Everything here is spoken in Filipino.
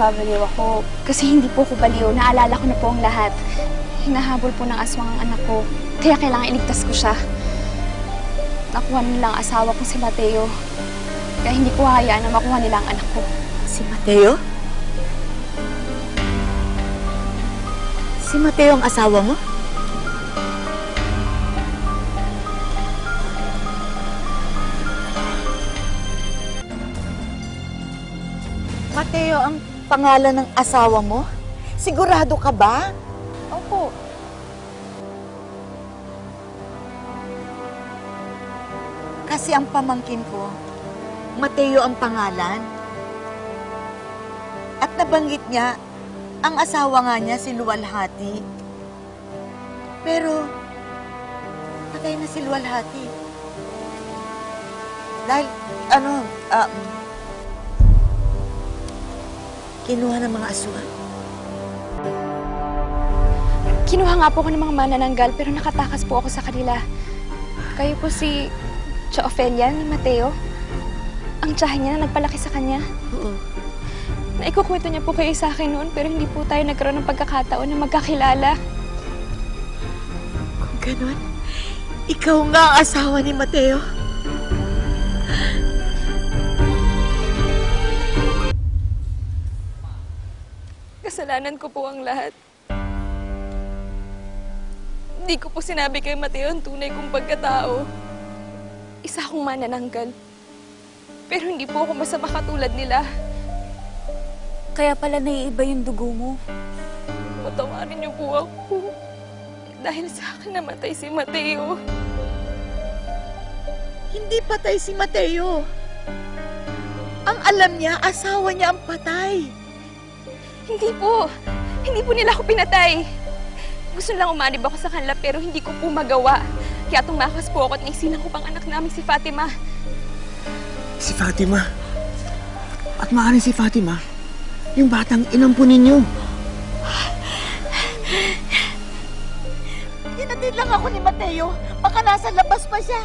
nagpapabaliw ako. Kasi hindi po ako baliw. Naalala ko na po ang lahat. Hinahabol po ng aswang ang anak ko. Kaya kailangan iligtas ko siya. Nakuha nila ang asawa ko si Mateo. Kaya hindi ko hayaan na makuha nila ang anak ko. Si Mateo? Si Mateo ang asawa mo? Mateo ang pangalan ng asawa mo? Sigurado ka ba? Opo. Kasi ang pamangkin ko, Mateo ang pangalan. At nabanggit niya, ang asawa nga niya si Luwalhati. Pero, patay na si Luwalhati. Dahil, ano, ah, kinuha ng mga aswang. Kinuha nga po ako ng mga manananggal pero nakatakas po ako sa kanila. Kayo po si Cha Ofelia ni Mateo? Ang tsahin niya na nagpalaki sa kanya? Oo. Naikukwento niya po kayo sa akin noon pero hindi po tayo nagkaroon ng pagkakataon na magkakilala. Kung ganun, ikaw nga ang asawa ni Mateo. Kasalanan ko po ang lahat. Hindi ko po sinabi kay Mateo ang tunay kong pagkatao. Isa akong manananggal. Pero hindi po ako masama katulad nila. Kaya pala naiiba yung dugo mo. Patawarin niyo po ako. Dahil sa akin namatay si Mateo. Hindi patay si Mateo. Ang alam niya, asawa niya ang patay. Hindi po. Hindi po nila ako pinatay. Gusto lang umanib ako sa kanila pero hindi ko po magawa. Kaya tumakas po ako at naisilang ko pang anak namin si Fatima. Si Fatima. At maaaring si Fatima, yung batang inampo ninyo. Hinatid lang ako ni Mateo. Baka nasa labas pa siya.